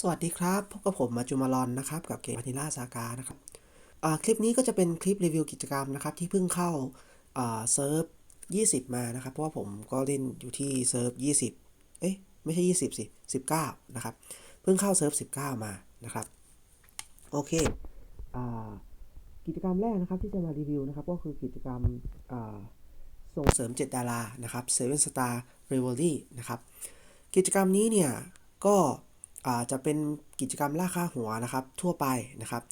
สวัสดีครับ พบกับผมมาจุมาลอนนะครับ กับเกมมานิล่าซากานะครับคลิปนี้ก็จะเป็นคลิปรีวิวกิจกรรมนะครับที่เพิ่งเข้าเซิร์ฟ 20 มานะครับ เพราะว่าผมก็เล่นอยู่ที่เซิร์ฟ 20 เอ๊ะไม่ใช่ 20 สิ 19 นะครับ เพิ่งเข้าเซิร์ฟ 19 มานะครับ โอเคอกิจกรรมแรกนะครับที่จะมารีวิวนะครับ ก็คือกิจกรรมส่งเสริม 7 ดารานะครับ Seven Star Rivalry นะครับ กิจกรรมนี้เนี่ยก็ จะเป็นกิจกรรมล่าค่าหัวนะครับทั่วไปนะครับ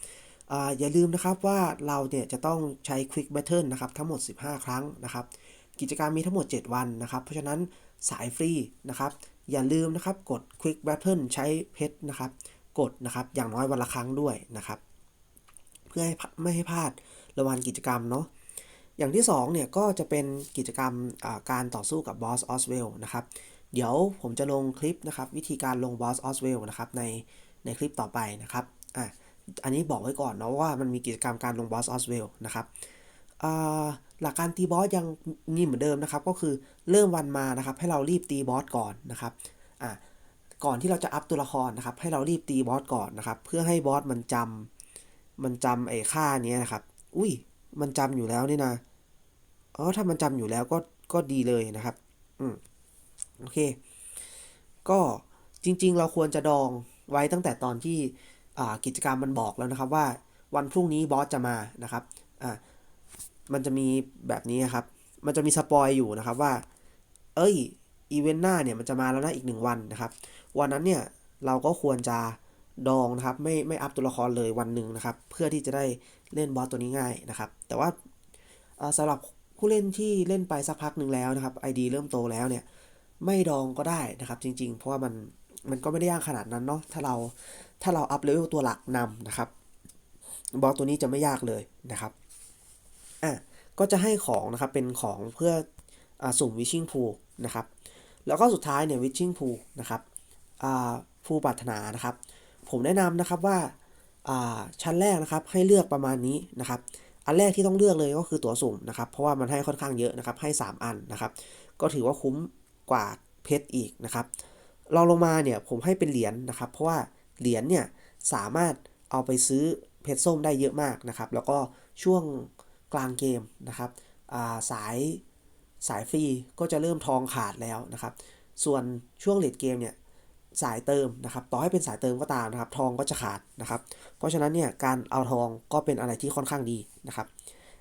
ออย่าลืมนะครับว่าเราเนี่ยจะต้องใช้ Quick Battle นะครับทั้งหมด 15 ครั้งนะครับ กิจกรรมมีทั้งหมด 7 วันนะครับ เพราะฉะนั้นสายฟรีนะครับ อย่าลืมนะครับกด Quick Battle ใช้เพชรนะครับ กดนะครับอย่างน้อยวันละครั้งด้วยนะครับ เพื่อให้ไม่ให้พลาดรางวัลกิจกรรมเนาะอย่างที่2เนี่ยก็จะเป็นกิจกรรมการต่อสู้กับบอสออสเวลนะครับ เดี๋ยวผมจะลงคลิปนะครับ วิธีการลงบอสออสเวลนะครับในในคลิปต่อไปนะครับอะอันนี้บอกไว้ก่อนเนาะว่ามันมีกิจกรรมการลงบอสออสเวลนะครับหลักการตีบอสยังมีเหมือนเดิมนะครับ ก็คือเริ่มวันมานะครับ ให้เรารีบตีบอสก่อนนะครับอะก่อนที่เราจะอัพตัวละครนะครับ ให้เรารีบตีบอสก่อนนะครับ เพื่อให้บอสมันจำมันจำไอ้ค่าเนี้ยนะครับ อุ้ยมันจำอยู่แล้วนี่นะอ๋อถ้ามันจำอยู่แล้วก็ก็ดีเลยนะครับ อืม โอเค ก็จริง ๆ เราควรจะดองไว้ตั้งแต่ตอนที่กิจกรรมมันบอกแล้วนะครับว่าวันพรุ่งนี้บอสจะมานะครับอ่ามันจะมีแบบนี้ครับ มันจะมีสปอยอยู่นะครับว่า เอ้ยอีเวนต์หน้าเนี่ยมันจะมาแล้วนะอีกหนึ่งวันนะครับ วันนั้นเนี่ยเราก็ควรจะดองนะครับ ไม่ไม่อัพตัวละครเลยวันหนึ่งนะครับ เพื่อที่จะได้เล่นบอสตัวนี้ง่ายนะครับ แต่ว่าอ่าสำหรับผู้เล่นที่เล่นไปสักพักหนึ่งแล้วนะครับ ID เริ่มโตแล้วเนี่ย ไม่ดองก็ได้นะครับ จริง ๆ เพราะว่ามันมันก็ไม่ได้ยากขนาดนั้นเนาะถ้าเราถ้าเราอัพเลเวลตัวหลักนำนะครับบอสตัวนี้จะไม่ยากเลยนะครับอะก็จะให้ของนะครับเป็นของเพื่ออสุ่มวิชิ่งพูนะครับแล้วก็สุดท้ายเนี่ยวิชิ่งพูนะครับผู้ปรารถนานะครับ ผมแนะนำนะครับว่าอ่าชั้นแรกนะครับให้เลือกประมาณนี้นะครับ อันแรกที่ต้องเลือกเลยก็คือตั๋วสุ่มนะครับ เพราะว่ามันให้ค่อนข้างเยอะนะครับให้ 3 อันนะครับ ก็ถือว่าคุ้ม กว่าเพชรอีกนะครับรองลงมาเนี่ยผมให้เป็นเหรียญนะครับ เพราะว่าเหรียญเนี่ยสามารถเอาไปซื้อเพชรส้มได้เยอะมากนะครับ แล้วก็ช่วงกลางเกมนะครับาสายสายฟรีก็จะเริ่มทองขาดแล้วนะครับ ส่วนช่วงเลดเกมเนี่ยสายเติมนะครับ ต่อให้เป็นสายเติมก็ตามนะครับ ทองก็จะขาดนะครับ เพราะฉะนั้นเนี่ยการเอาทองก็เป็นอะไรที่ค่อนข้างดีนะครับ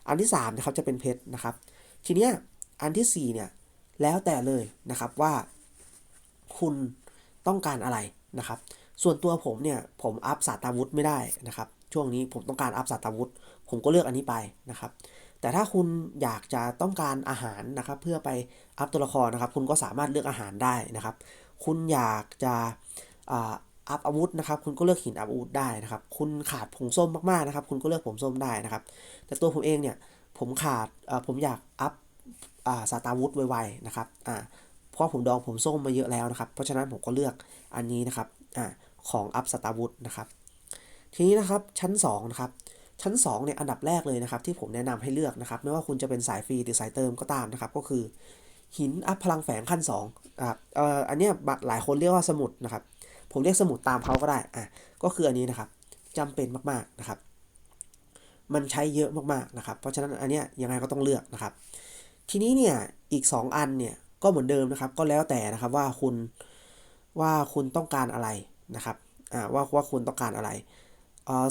อันที่3นะครับจะเป็นเพชรนะครับ ทีเนี้ยอันที่4เนี่ย แล้วแต่เลยนะครับว่าคุณต้องการอะไรนะครับ ส่วนตัวผมเนี่ยผมอัพสาตาวุธไม่ได้นะครับ ช่วงนี้ผมต้องการอัพสาตาวุธ ผมก็เลือกอันนี้ไปนะครับ แต่ถ้าคุณอยากจะต้องการอาหารนะครับ เพื่อไปอัพตัวละครนะครับ คุณก็สามารถเลือกอาหารได้นะครับ คุณอยากจะอัพอาวุธนะครับ คุณก็เลือกหินอัพอาวุธได้นะครับ คุณขาดผงส้มมากๆนะครับ คุณก็เลือกผงส้มได้นะครับ แต่ตัวผมเองเนี่ยผมขาดผมอยากอัพ สตาร์วุธไวๆนะครับอ่าเพราะผมดองผมส้มมาเยอะแล้วนะครับ เพราะฉะนั้นผมก็เลือกอันนี้นะครับอ่าของอัพสตาร์วุธนะครับ ทีนี้นะครับชั้น2นะครับชั้น2เนี่ยอันดับแรกเลยนะครับ ที่ผมแนะนำให้เลือกนะครับ ไม่ว่าคุณจะเป็นสายฟรีหรือสายเติมก็ตามนะครับ ก็คือ หินอัพพลังแฝงขั้น2นะครับเอ่ออันเนี้ยหลายคนเรียกว่าสมุดนะครับ ผมเรียกสมุดตามเขาก็ได้อะก็คืออันนี้นะครับจำเป็นมากๆนะครับ มันใช้เยอะมากๆนะครับ เพราะฉะนั้นอันเนี้ยยังไงก็ต้องเลือกนะครับ ทีนี้เนี่ยอีก 2 อันเนี่ยก็เหมือนเดิมนะครับก็แล้วแต่นะครับว่าคุณว่าคุณต้องการอะไรนะครับอ่าว่าว่าคุณต้องการอะไรอ่า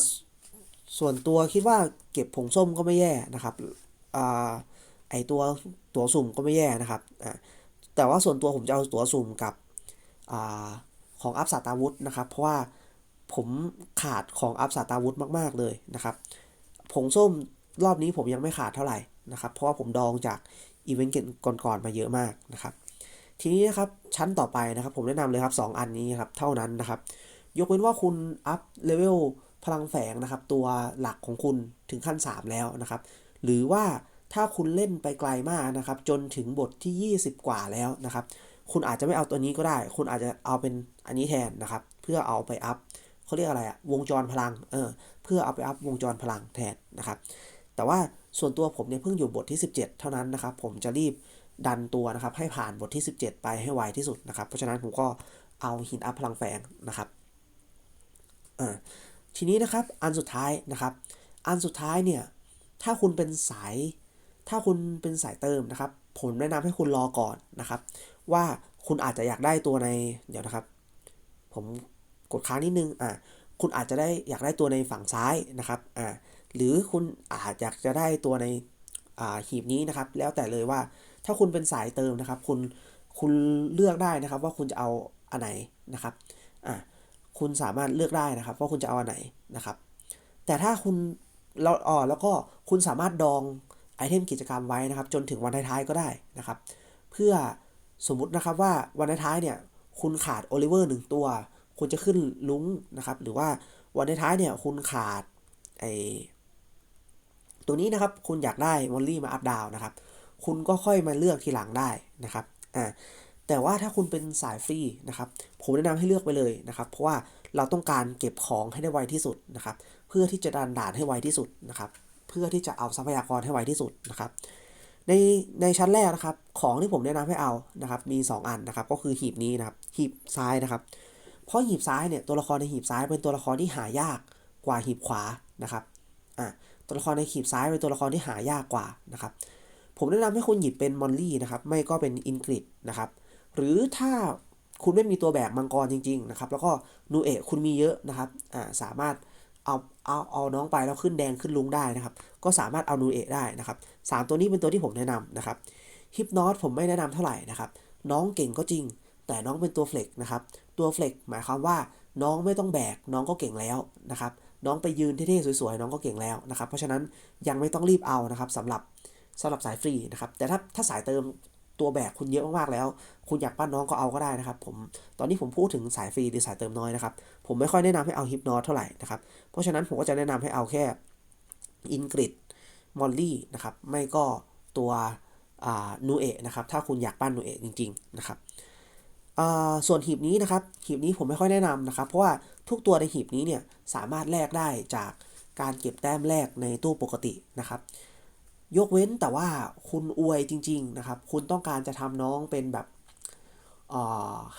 ส่วนตัวคิดว่าเก็บผงส้มก็ไม่แย่นะครับอ่าไอตัวตัวสุ่มก็ไม่แย่นะครับอ่าแต่ว่าส่วนตัวผมจะเอาตัวสุ่มกับอ่าของอัพสาตาวุธนะครับ เพราะว่าผมขาดของอัพสาตาวุธมาก ๆ เลยนะครับ ผงส้มรอบนี้ผมยังไม่ขาดเท่าไหร่นะครับ เพราะว่าผมดองจาก อีเวนต์ก่อนๆมาเยอะมากนะครับ ทีนี้นะครับชั้นต่อไปนะครับ ผมแนะนำเลยครับ 2 อันนี้ครับเท่านั้นนะครับ ยกเว้นว่าคุณอัพเลเวลพลังแฝงนะครับ ตัวหลักของคุณถึงขั้น 3 แล้วนะครับ หรือว่าถ้าคุณเล่นไปไกลมากนะครับ จนถึงบทที่ 20 กว่าแล้วนะครับ คุณอาจจะไม่เอาตัวนี้ก็ได้ คุณอาจจะเอาเป็นอันนี้แทนนะครับ เพื่อเอาไปอัพเขาเรียกอะไรอะวงจรพลังเออเพื่อเอาไปอัพวงจรพลังแทนนะครับ แต่ว่า ส่วนตัวผมเนี่ยเพิ่งอยู่บทที่ 17 เท่านั้นนะครับ ผมจะรีบดันตัวนะครับ ให้ผ่านบทที่ 17 ไปให้ไวที่สุดนะครับ เพราะฉะนั้นผมก็เอาหินอัพพลังแฝงนะครับอ่าทีนี้นะครับอันสุดท้ายนะครับ อันสุดท้ายเนี่ยถ้าคุณเป็นสาย ถ้าคุณเป็นสายเติมนะครับ ผมแนะนำให้คุณรอก่อนนะครับ ว่าคุณอาจจะอยากได้ตัวในเดี๋ยวนะครับ ผมกดค้างนิดนึงอ่าคุณอาจจะได้อยากได้ตัวในฝั่งซ้ายนะครับอ่า หรือคุณอาจอยากจะได้ตัวในหีบนี้นะครับ แล้วแต่เลยว่าถ้าคุณเป็นสายเติมนะครับ คุณคุณเลือกได้นะครับ ว่าคุณจะเอาอันไหนนะครับอ่าคุณสามารถเลือกได้นะครับ ว่าคุณจะเอาอันไหนนะครับ แต่ถ้าคุณเราอ๋อแล้วก็คุณสามารถดองไอเทมกิจกรรมไว้นะครับ จนถึงวันท้ายๆก็ได้นะครับ เพื่อสมมุตินะครับว่าวันท้ายเนี่ยคุณขาดโอลิเวอร์หนึ่งตัว คุณจะขึ้นลุ้งนะครับ หรือว่าวันท้ายเนี่ยคุณขาดไอ ตัวนี้นะครับคุณอยากได้มอลลี่มาอัพดาวนะครับ คุณก็ค่อยมาเลือกทีหลังได้นะครับอ่าแต่ว่าถ้าคุณเป็นสายฟรีนะครับผมแนะนำให้เลือกไปเลยนะครับ เพราะว่าเราต้องการเก็บของให้ได้ไวที่สุดนะครับ เพื่อที่จะดันด่านให้ไวที่สุดนะครับ เพื่อที่จะเอาทรัพยากรให้ไวที่สุดนะครับในในชั้นแรกนะครับ ของที่ผมแนะนำให้เอานะครับ มี 2 อันนะครับ ก็คือหีบนี้นะครับ หีบซ้ายนะครับ เพราะหีบซ้ายเนี่ยตัวละครในหีบซ้ายเป็นตัวละครที่หายากกว่าหีบขวานะครับ อะ ตัวละครในหีบซ้ายเป็นตัวละครที่หายากกว่านะครับ ผมแนะนำให้คุณหยิบเป็นมอลลี่นะครับ ไม่ก็เป็นอินกริดนะครับ หรือถ้าคุณไม่มีตัวแบกมังกรจริง ๆ นะครับ แล้วก็นูเอะคุณมีเยอะนะครับอ่าสามารถเอาเอาเอาน้องไปแล้วขึ้นแดงขึ้นลุงได้นะครับ ก็สามารถเอานูเอะได้นะครับสามตัวนี้เป็นตัวที่ผมแนะนำนะครับฮิปนอตผมไม่แนะนำเท่าไหร่นะครับ น้องเก่งก็จริง แต่น้องเป็นตัวเฟล็กนะครับ ตัวเฟล็กหมายความว่าน้องไม่ต้องแบกน้องก็เก่งแล้วนะครับ น้องไปยืนเท่ๆสวยๆน้องก็เก่งแล้วนะครับ เพราะฉะนั้นยังไม่ต้องรีบเอานะครับสำหรับสำหรับสายฟรีนะครับ แต่ถ้าถ้าสายเติมตัวแบกคุณเยอะมากๆแล้ว คุณอยากปั้นน้องก็เอาก็ได้นะครับ ผมตอนนี้ผมพูดถึงสายฟรีหรือสายเติมน้อยนะครับ ผมไม่ค่อยแนะนำให้เอาฮิปนอตเท่าไหร่นะครับ เพราะฉะนั้นผมก็จะแนะนำให้เอาแค่อินกริดมอลลี่นะครับ ไม่ก็ตัวนูเอะนะครับ ถ้าคุณอยากปั้นนูเอะจริง ๆ นะครับ ส่วนหีบนี้นะครับหีบนี้ผมไม่ค่อยแนะนำนะครับ เพราะว่าทุกตัวในหีบนี้เนี่ยสามารถแลกได้จากการเก็บแต้มแรกในตู้ปกตินะครับ ยกเว้นแต่ว่าคุณอวยจริง ๆนะครับ คุณต้องการจะทำน้องเป็นแบบ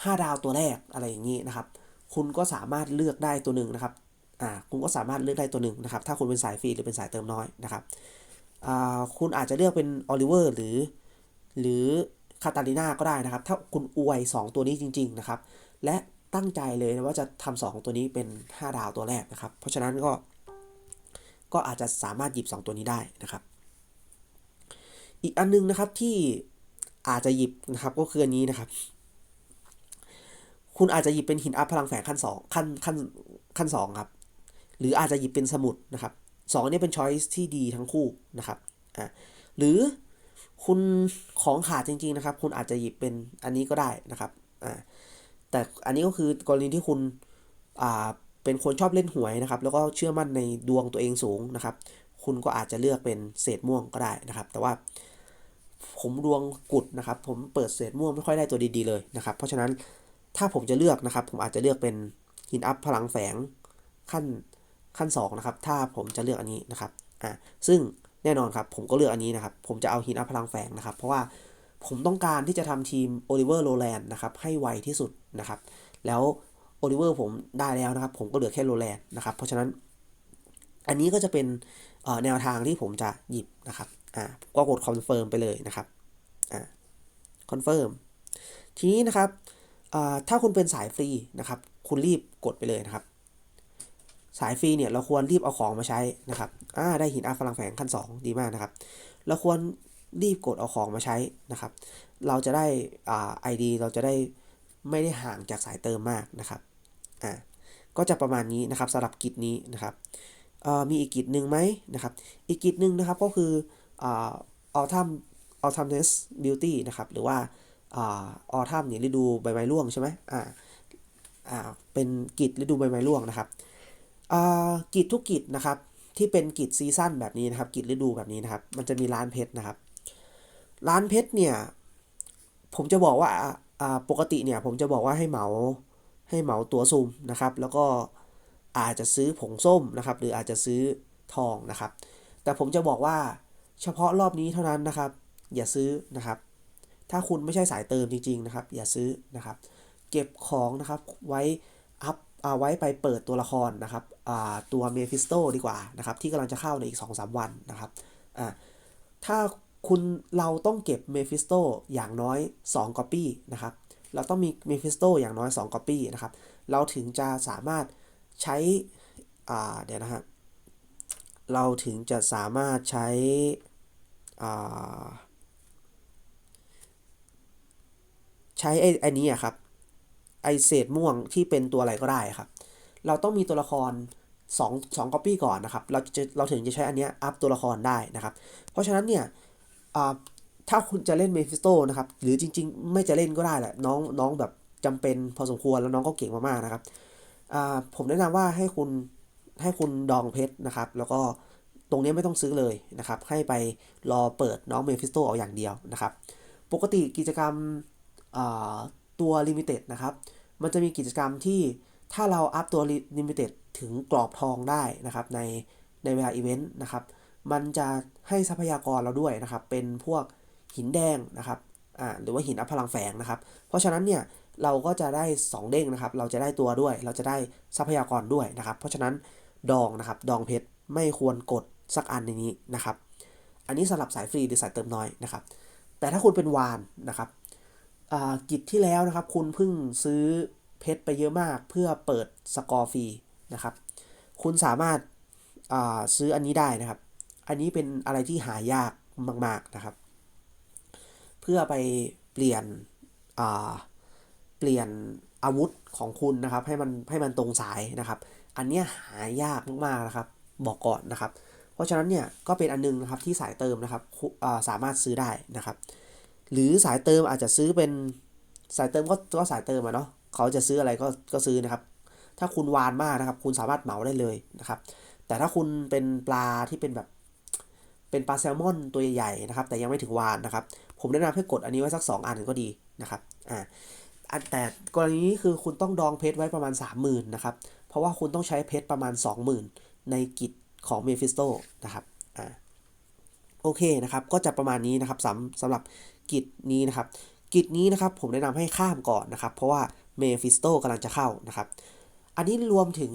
ห้าดาวตัวแรกอะไรอย่างนี้นะครับ คุณก็สามารถเลือกได้ตัวหนึ่งนะครับอ่าคุณก็สามารถเลือกได้ตัวหนึ่งนะครับ ถ้าคุณเป็นสายฟรีหรือเป็นสายเติมน้อยนะครับอ่าคุณอาจจะเลือกเป็นออลิเวอร์หรือหรือ คาตาลิน่าก็ได้นะครับ ถ้าคุณอวย 2 ตัวนี้จริง ๆ นะครับ และตั้งใจเลยนะว่าจะทำสองตัวนี้เป็น 5 ดาวตัวแรกนะครับ เพราะฉะนั้นก็ ก็อาจจะสามารถหยิบ 2 ตัวนี้ได้นะครับ อีกอันนึงนะครับที่อาจจะหยิบนะครับก็คืออันนี้นะครับ คุณอาจจะหยิบเป็นหินอัพพลังแฝงขั้น2ขั้นขั้นขั้น2ครับหรืออาจจะหยิบเป็นสมุดนะครับสองนนี้เป็นช้อยส์ที่ดีทั้งคู่นะครับอ่าหรือ คุณของขาดจริง ๆนะครับ คุณอาจจะหยิบเป็นอันนี้ก็ได้นะครับอ่าแต่อันนี้ก็คือกรณีที่คุณอ่าเป็นคนชอบเล่นหวยนะครับ แล้วก็เชื่อมั่นในดวงตัวเองสูงนะครับ คุณก็อาจจะเลือกเป็นเศษม่วงก็ได้นะครับ แต่ว่าผมดวงกุดนะครับ ผมเปิดเศษม่วงไม่ค่อยได้ตัวดีๆเลยนะครับ เพราะฉะนั้นถ้าผมจะเลือกนะครับ ผมอาจจะเลือกเป็นหินอัพพลังแฝงขั้นขั้น2นะครับ ถ้าผมจะเลือกอันนี้นะครับ อ่า ซึ่ง แน่นอนครับ ผมก็เลือกอันนี้นะครับ ผมจะเอาหินอัพพลังแฝงนะครับ เพราะว่าผมต้องการที่จะทำทีมโอลิเวอร์โรแลนด์นะครับ ให้ไวที่สุดนะครับ แล้วโอลิเวอร์ผมได้แล้วนะครับ ผมก็เหลือแค่โรแลนด์นะครับ เพราะฉะนั้น อันนี้ก็จะเป็นแนวทางที่ผมจะหยิบนะครับอ่าก็กดคอนเฟิร์มไปเลยนะครับอ่าคอนเฟิร์มทีนี้นะครับถ้าคุณเป็นสายฟรีนะครับ คุณรีบกดไปเลยนะครับ สายฟรีเนี่ยเราควรรีบเอาของมาใช้นะครับอ่าได้หินอาพลังแฝงขั้น 2 ดีมากนะครับ เราควรรีบกดเอาของมาใช้นะครับ เราจะได้อ่าไอดีเราจะได้ไม่ได้ห่างจากสายเติมมากนะครับอ่าก็จะประมาณนี้นะครับสำหรับกิจนี้นะครับเอ่อมีอีกกิจหนึ่งไหมนะครับ อีกกิจหนึ่งนะครับก็คืออ่าออทัมออทัมเนสบิวตี้นะครับหรือว่าออทัมเนี่ยฤดูใบไม้ร่วงใช่ไหมอ่าอ่าเป็นกิจฤดูใบไม้ร่วงนะครับ กิจทุกกิจนะครับ ที่เป็นกิจซีซั่นแบบนี้นะครับ กิจฤดูแบบนี้นะครับ มันจะมีร้านเพชรนะครับ ร้านเพชรเนี่ย ผมจะบอกว่าปกติเนี่ยผมจะบอกว่าให้เหมาให้เหมาตัวซุ่มนะครับ แล้วก็อาจจะซื้อผงส้มนะครับ หรืออาจจะซื้อทองนะครับ แต่ผมจะบอกว่าเฉพาะรอบนี้เท่านั้นนะครับ อย่าซื้อนะครับ ถ้าคุณไม่ใช่สายเติมจริง ๆ นะครับ อย่าซื้อนะครับ เก็บของนะครับไว้อัพ เอาไว้ไปเปิดตัวละครนะครับตัวเมฟิสโตดีกว่านะครับที่กำลังจะเข้าในอีก 2-3 วันนะครับถ้าคุณเราต้องเก็บเมฟิสโตอย่างน้อย2 copy นะครับเราต้องมีเมฟิสโตอย่างน้อย2 copy นะครับเราถึงจะสามารถใช้เดี๋ยวนะฮะเราถึงจะสามารถใช้ใช้ไอ้ไอ้นี้ครับ ไอเศษม่วงที่เป็นตัวอะไรก็ได้ครับ เราต้องมีตัวละคร2 2 copy ก่อนนะครับ เราจะเราถึงจะใช้อันนี้อัพตัวละครได้นะครับ เพราะฉะนั้นเนี่ยถ้าคุณจะเล่นเมฟิสโตนะครับ หรือจริง ๆ ไม่จะเล่นก็ได้แหละ น้องน้องแบบจำเป็นพอสมควรแล้วน้องก็เก่งมากๆนะครับ ผมแนะนำว่าให้คุณให้คุณดองเพชรนะครับ แล้วก็ตรงนี้ไม่ต้องซื้อเลยนะครับ ให้ไปรอเปิดน้องเมฟิสโตเอาอย่างเดียวนะครับ ปกติกิจกรรม ตัว Limited นะครับ มันจะมีกิจกรรมที่ถ้าเราอัพตัว Limited ถึงกรอบทองได้นะครับ ในในเวลาอีเวนต์นะครับ มันจะให้ทรัพยากรเราด้วยนะครับ เป็นพวกหินแดงนะครับอ่าหรือว่าหินอัพพลังแฝงนะครับ เพราะฉะนั้นเนี่ยเราก็จะได้ 2 เด้งนะครับ เราจะได้ตัวด้วย เราจะได้ทรัพยากรด้วยนะครับ เพราะฉะนั้นดองนะครับ ดองเพชรไม่ควรกดสักอันในนี้นะครับ อันนี้สำหรับสายฟรีหรือสายเติมน้อยนะครับ แต่ถ้าคุณเป็นวานนะครับ กิจที่แล้วนะครับ คุณเพิ่งซื้อเพชรไปเยอะมากเพื่อเปิดสกอร์ฟรีนะครับ คุณสามารถาซื้ออันนี้ได้นะครับ อันนี้เป็นอะไรที่หายากมาก ๆนะครับ เพื่อไปเปลี่ยนเปลี่ยนอาวุธของคุณนะครับ ให้มันให้มันตรงสายนะครับ อันนี้หายากมากๆนะครับ บอกก่อนนะครับ เพราะฉะนั้นเนี่ยก็เป็นอันนึงนะครับที่สายเติมนะครับสามารถซื้อได้นะครับ หรือสายเติมอาจจะซื้อเป็นสายเติมก็ก็สายเติมอะเนาะเขาจะซื้ออะไรก็ก็ซื้อนะครับ ถ้าคุณวานมากนะครับ คุณสามารถเหมาได้เลยนะครับ แต่ถ้าคุณเป็นปลาที่เป็นแบบ เป็นปลาแซลมอนตัวใหญ่ๆนะครับ แต่ยังไม่ถึงวานนะครับ ผมแนะนำให้กดอันนี้ไว้สัก 2 อันก็ดีนะครับอ่าอันแต่กรณีนี้คือคุณต้องดองเพชรไว้ประมาณ 30,000นะครับ เพราะว่าคุณต้องใช้เพชรประมาณ 20,000 ในกิจของเมฟิสโตนะครับอ่าโอเคนะครับ ก็จะประมาณนี้นะครับสำสำหรับ กิจนี้นะครับ กิจนี้นะครับผมแนะนำให้ข้ามก่อนนะครับ เพราะว่าเมฟิสโตกำลังจะเข้านะครับ อันนี้รวมถึง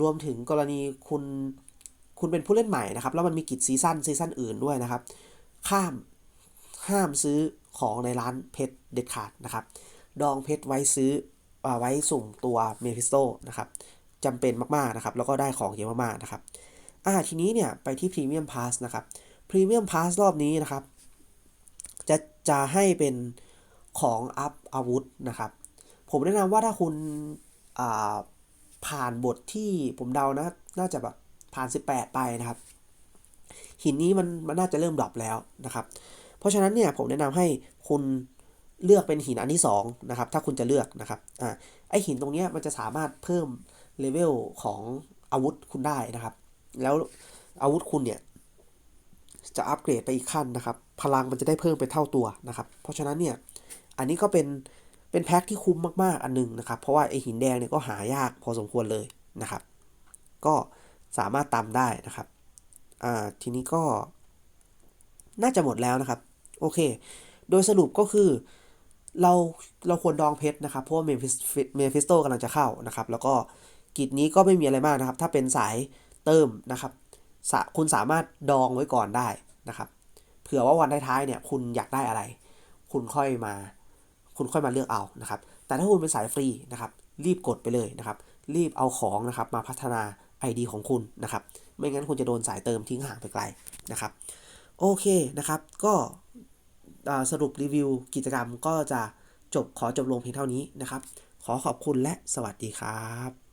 รวมถึงกรณีคุณคุณเป็นผู้เล่นใหม่นะครับ แล้วมันมีกิจซีซั่นซีซั่นอื่นด้วยนะครับ ข้ามห้ามซื้อของในร้านเพชรเด็ดขาดนะครับ ดองเพชรไว้ซื้ออไว้สุ่มตัวเมฟิสโตนะครับจำเป็นมากๆนะครับ แล้วก็ได้ของเยอะมากๆนะครับอ่าทีนี้เนี่ยไปที่ Premium Pass นะครับ Premium Pass รอบนี้นะครับ จะให้เป็นของอัพอาวุธนะครับ ผมแนะนำว่าถ้าคุณผ่านบทที่ผมเดานะ น่าจะแบบผ่าน 18 ไปนะครับ หินนี้มันมันน่าจะเริ่มดรอปแล้วนะครับ เพราะฉะนั้นเนี่ยผมแนะนำให้คุณเลือกเป็นหินอันที่2นะครับ ถ้าคุณจะเลือกนะครับ อ่า ไอหินตรงเนี้ยมันจะสามารถเพิ่มเลเวลของอาวุธคุณได้นะครับ แล้วอาวุธคุณเนี่ย จะอัปเกรดไปอีกขั้นนะครับ พลังมันจะได้เพิ่มไปเท่าตัวนะครับ เพราะฉะนั้นเนี่ย อันนี้ก็เป็น เป็นแพ็คที่คุ้มมากๆ อันหนึงนะครับ เพราะว่าไอหินแดงเนี่ยก็หายากพอสมควรเลยนะครับ ก็สามารถตามได้นะครับ อ่า ทีนี้ก็ น่าจะหมดแล้วนะครับ โอเค โดยสรุปก็คือ เรา เราควรดองเพชรนะครับ เพราะว่าเมฟิสเมฟิสโตกำลังจะเข้านะครับ แล้วก็กิจนี้ก็ไม่มีอะไรมากนะครับ ถ้าเป็นสายเติมนะครับ คุณสามารถดองไว้ก่อนได้นะครับ เผื่อว่าวันท้ายๆเนี่ยคุณอยากได้อะไร คุณค่อยมา คุณค่อยมาเลือกเอานะครับ แต่ถ้าคุณเป็นสายฟรีนะครับ รีบกดไปเลยนะครับ รีบเอาของนะครับมาพัฒนา ID ของคุณนะครับ ไม่งั้นคุณจะโดนสายเติมทิ้งห่างไปไกลนะครับ โอเคนะครับ ก็สรุปรีวิวกิจกรรมก็จะจบขอจบลงเพียงเท่านี้นะครับ ขอขอบคุณและสวัสดีครับ